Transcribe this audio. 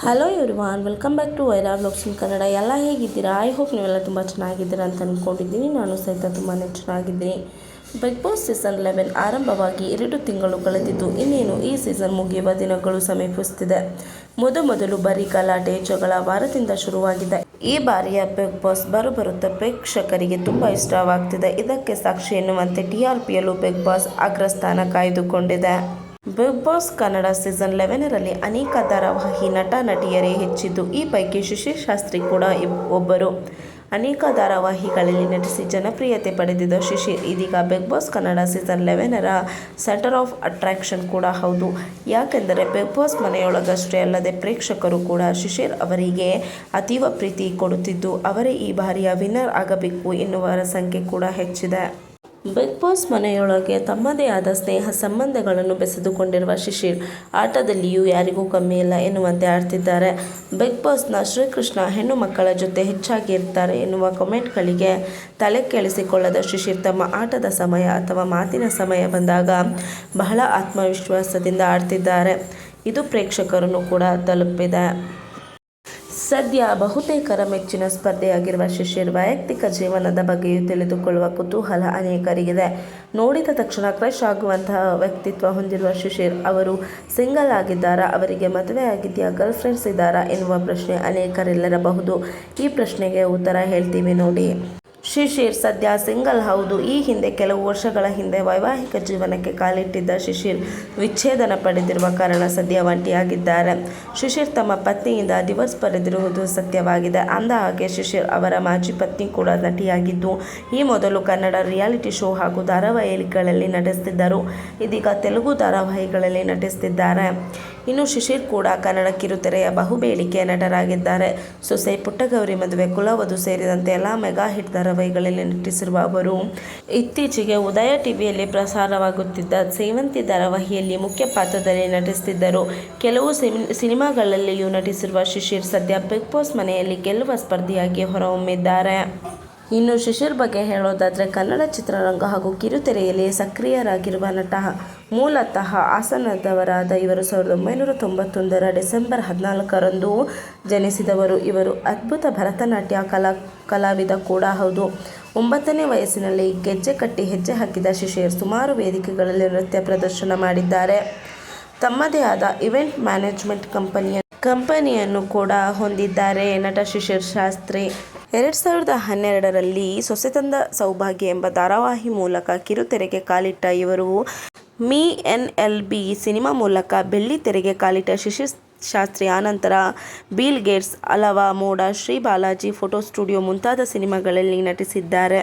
Hello everyone welcome back to Vaira blogs in Kannada ಎಲ್ಲ ಹೇಗಿದ್ದೀರಾ? I hope ನೀವೆಲ್ಲ ತುಂಬ ಚೆನ್ನಾಗಿದ್ದೀರಾ ಅಂತ ಅಂದ್ಕೊಂಡಿದ್ದೀನಿ ನಾನು ಸಹಿತ ತುಂಬಾ ಚೆನ್ನಾಗಿದ್ದೀನಿ. ಬಿಗ್ ಬಾಸ್ ಸೀಸನ್ ಲೆವೆನ್ ಆರಂಭವಾಗಿ ಎರಡು ತಿಂಗಳು ಕಳೆದಿದ್ದು, ಇನ್ನೇನು ಈ ಸೀಸನ್ ಮುಗಿಯುವ ದಿನಗಳು ಸಮೀಪಿಸುತ್ತಿದೆ ಮೊದಮೊದಲು ಬರೀ ಗಲಾಟೆ, ಜಗಳ ವಾರದಿಂದ ಶುರುವಾಗಿದೆ. ಈ ಬಾರಿಯ ಬಿಗ್ ಬಾಸ್ ಬರುಬರುತ್ತಾ ಪ್ರೇಕ್ಷಕರಿಗೆ ತುಂಬ ಇಷ್ಟವಾಗ್ತಿದೆ. ಇದಕ್ಕೆ ಸಾಕ್ಷಿ ಎನ್ನುವಂತೆ ಟಿ ಬಿಗ್ ಬಾಸ್ ಅಗ್ರಸ್ಥಾನ ಕಾಯ್ದುಕೊಂಡಿದೆ. ಬಿಗ್ ಬಾಸ್ ಕನ್ನಡ ಸೀಸನ್ ಲೆವೆನರಲ್ಲಿ ಅನೇಕ ಧಾರಾವಾಹಿ ನಟ ನಟಿಯರೇ ಹೆಚ್ಚಿದ್ದು, ಈ ಪೈಕಿ ಶಿಶಿರ್ ಶಾಸ್ತ್ರಿ ಕೂಡ ಒಬ್ಬರು. ಅನೇಕ ಧಾರಾವಾಹಿಗಳಲ್ಲಿ ನಟಿಸಿ ಜನಪ್ರಿಯತೆ ಪಡೆದಿದ್ದ ಶಿಶಿರ್ ಇದೀಗ ಬಿಗ್ ಬಾಸ್ ಕನ್ನಡ ಸೀಸನ್ ಲೆವೆನರ ಸೆಂಟರ್ ಆಫ್ ಅಟ್ರಾಕ್ಷನ್ ಕೂಡ ಹೌದು. ಯಾಕೆಂದರೆ ಬಿಗ್ ಬಾಸ್ ಮನೆಯೊಳಗಷ್ಟೇ ಅಲ್ಲದೆ ಪ್ರೇಕ್ಷಕರು ಕೂಡ ಶಿಶಿರ್ ಅವರಿಗೆ ಅತೀವ ಪ್ರೀತಿ ಕೊಡುತ್ತಿದ್ದು, ಅವರೇ ಈ ಬಾರಿಯ ವಿನ್ನರ್ ಆಗಬೇಕು ಎನ್ನುವರ ಸಂಖ್ಯೆ ಕೂಡ ಹೆಚ್ಚಿದೆ. ಬಿಗ್ ಬಾಸ್ ಮನೆಯೊಳಗೆ ತಮ್ಮದೇ ಆದ ಸ್ನೇಹ ಸಂಬಂಧಗಳನ್ನು ಬೆಸೆದುಕೊಂಡಿರುವ ಶಿಶಿರ್, ಆಟದಲ್ಲಿಯೂ ಯಾರಿಗೂ ಕಮ್ಮಿ ಇಲ್ಲ ಎನ್ನುವಂತೆ ಆಡ್ತಿದ್ದಾರೆ. ಬಿಗ್ ಬಾಸ್ನ ಶ್ರೀಕೃಷ್ಣ ಹೆಣ್ಣು ಮಕ್ಕಳ ಜೊತೆ ಹೆಚ್ಚಾಗಿ ಇರ್ತಾರೆ ಎನ್ನುವ ಕಮೆಂಟ್ಗಳಿಗೆ ತಲೆ ಕೆಳಿಸಿಕೊಳ್ಳದ ಶಿಶಿರ್ ತಮ್ಮ ಆಟದ ಸಮಯ ಅಥವಾ ಮಾತಿನ ಸಮಯ ಬಂದಾಗ ಬಹಳ ಆತ್ಮವಿಶ್ವಾಸದಿಂದ ಆಡ್ತಿದ್ದಾರೆ. ಇದು ಪ್ರೇಕ್ಷಕರನ್ನು ಕೂಡ ತಲುಪಿದೆ. ಸದ್ಯ ಬಹುತೇಕರ ಮೆಚ್ಚಿನ ಸ್ಪರ್ಧೆಯಾಗಿರುವ ಶಿಶಿರ್ ವೈಯಕ್ತಿಕ ಜೀವನದ ಬಗ್ಗೆಯೂ ತಿಳಿದುಕೊಳ್ಳುವ ಕುತೂಹಲ ಅನೇಕರಿಗಿದೆ. ನೋಡಿದ ತಕ್ಷಣ ಕ್ರಶ್ ಆಗುವಂತಹ ವ್ಯಕ್ತಿತ್ವ ಹೊಂದಿರುವ ಶಿಷ್ಯರ್ ಅವರು ಸಿಂಗಲ್ ಆಗಿದ್ದಾರಾ, ಅವರಿಗೆ ಮದುವೆ ಆಗಿದೆಯಾ ಗರ್ಲ್ ಫ್ರೆಂಡ್ಸ್ ಇದ್ದಾರಾ ಎನ್ನುವ ಪ್ರಶ್ನೆ ಅನೇಕರಿಲ್ಲರಬಹುದು. ಈ ಪ್ರಶ್ನೆಗೆ ಉತ್ತರ ಹೇಳ್ತೀವಿ ನೋಡಿ. ಶಿಶಿರ್ ಸದ್ಯ ಸಿಂಗಲ್ ಹೌದು. ಈ ಹಿಂದೆ ಕೆಲವು ವರ್ಷಗಳ ಹಿಂದೆ ವೈವಾಹಿಕ ಜೀವನಕ್ಕೆ ಕಾಲಿಟ್ಟಿದ್ದ ಶಿಶಿರ್ ವಿಚ್ಛೇದನ ಪಡೆದಿರುವ ಕಾರಣ ಸದ್ಯ ಒಂಟಿಯಾಗಿದ್ದಾರೆ. ಶಿಶಿರ್ ತಮ್ಮ ಪತ್ನಿಯಿಂದ ಡಿವೋರ್ಸ್ ಪಡೆದಿರುವುದು ಸತ್ಯವಾಗಿದೆ. ಅಂದ ಹಾಗೆ ಶಿಶಿರ್ ಅವರ ಮಾಜಿ ಪತ್ನಿ ಕೂಡ ನಟಿಯಾಗಿದ್ದು, ಈ ಮೊದಲು ಕನ್ನಡ ರಿಯಾಲಿಟಿ ಶೋ ಹಾಗೂ ಧಾರಾವಾಹಿಗಳಲ್ಲಿ ನಟಿಸುತ್ತಿದ್ದರು ಇದೀಗ ತೆಲುಗು ಧಾರಾವಾಹಿಗಳಲ್ಲಿ ನಟಿಸುತ್ತಿದ್ದಾರೆ ಇನ್ನು ಶಿಶಿರ್ ಕೂಡ ಕನ್ನಡ ಕಿರುತೆರೆಯ ಬಹುಬೇಡಿಕೆಯ ನಟರಾಗಿದ್ದಾರೆ. ಸೊಸೆ ಪುಟ್ಟಗೌರಿ ಮದುವೆ ಕುಲವಧು ಸೇರಿದಂತೆ ಎಲ್ಲ ಮೆಗಾ ಹಿಟ್ ಧಾರಾವಾಹಿಗಳಲ್ಲಿ ನಟಿಸಿರುವ ಅವರು, ಇತ್ತೀಚೆಗೆ ಉದಯ ಟಿವಿಯಲ್ಲಿ ಪ್ರಸಾರವಾಗುತ್ತಿದ್ದ ಸೇವಂತಿ ಧಾರಾವಾಹಿಯಲ್ಲಿ ಮುಖ್ಯ ಪಾತ್ರದಲ್ಲಿ ನಟಿಸುತ್ತಿದ್ದರು ಕೆಲವು ಸಿನಿ- ಸಿನಿಮಾಗಳಲ್ಲಿಯೂ ನಟಿಸಿರುವ ಶಿಶಿರ್ ಸದ್ಯ ಬಿಗ್ ಬಾಸ್ ಮನೆಯಲ್ಲಿ ಗೆಲ್ಲುವ ಸ್ಪರ್ಧಿಯಾಗಿ ಹೊರಹೊಮ್ಮಿದ್ದಾರೆ. ಇನ್ನು ಶಿಶಿರ್ ಬಗ್ಗೆ ಹೇಳೋದಾದರೆ ಕನ್ನಡ ಚಿತ್ರರಂಗ ಹಾಗೂ ಕಿರುತೆರೆಯಲ್ಲಿ ಸಕ್ರಿಯರಾಗಿರುವ ನಟ ಮೂಲತಃ ಹಾಸನದವರಾದ ಇವರು ಸಾವಿರದ ಒಂಬೈನೂರ ತೊಂಬತ್ತೊಂದರ ಡಿಸೆಂಬರ್ ಹದಿನಾಲ್ಕರಂದು ಜನಿಸಿದವರು. ಇವರು ಅದ್ಭುತ ಭರತನಾಟ್ಯ ಕಲಾ, ಕಲಾವಿದ ಕೂಡ ಹೌದು. ಒಂಬತ್ತನೇ ವಯಸ್ಸಿನಲ್ಲಿ ಗೆಜ್ಜೆ ಕಟ್ಟಿ ಹೆಜ್ಜೆ ಹಾಕಿದ ಶಿಶಿರ್ ಸುಮಾರು ವೇದಿಕೆಗಳಲ್ಲಿ ನೃತ್ಯ ಪ್ರದರ್ಶನ ಮಾಡಿದ್ದಾರೆ. ತಮ್ಮದೇ ಆದ ಇವೆಂಟ್ ಮ್ಯಾನೇಜ್ಮೆಂಟ್ ಕಂಪನಿಯ, ಕಂಪನಿಯನ್ನು ಕೂಡ ಹೊಂದಿದ್ದಾರೆ ನಟ ಶಿಶಿರ್ ಶಾಸ್ತ್ರಿ. ಎರಡು ಸಾವಿರದ ಹನ್ನೆರಡರಲ್ಲಿ ಸೊಸೆ ತಂದ ಸೌಭಾಗ್ಯ ಎಂಬ ಧಾರಾವಾಹಿ ಮೂಲಕ ಕಿರುತೆರೆಗೆ ಕಾಲಿಟ್ಟ ಇವರು, ಮಿ ಎನ್ ಎಲ್ ಬಿ ಸಿನಿಮಾ ಮೂಲಕ ಬೆಳ್ಳಿ ತೆರೆಗೆ ಕಾಲಿಟ್ಟ ಶಿಶಿರ್ ಶಾಸ್ತ್ರಿ ಆನಂತರ, ಬಿಲ್ ಗೇಟ್ಸ್, ಅಲವಾ ಮೋಡ ಶ್ರೀ ಬಾಲಾಜಿ ಫೋಟೋ ಸ್ಟುಡಿಯೋ ಮುಂತಾದ ಸಿನಿಮಾಗಳಲ್ಲಿ ನಟಿಸಿದ್ದಾರೆ.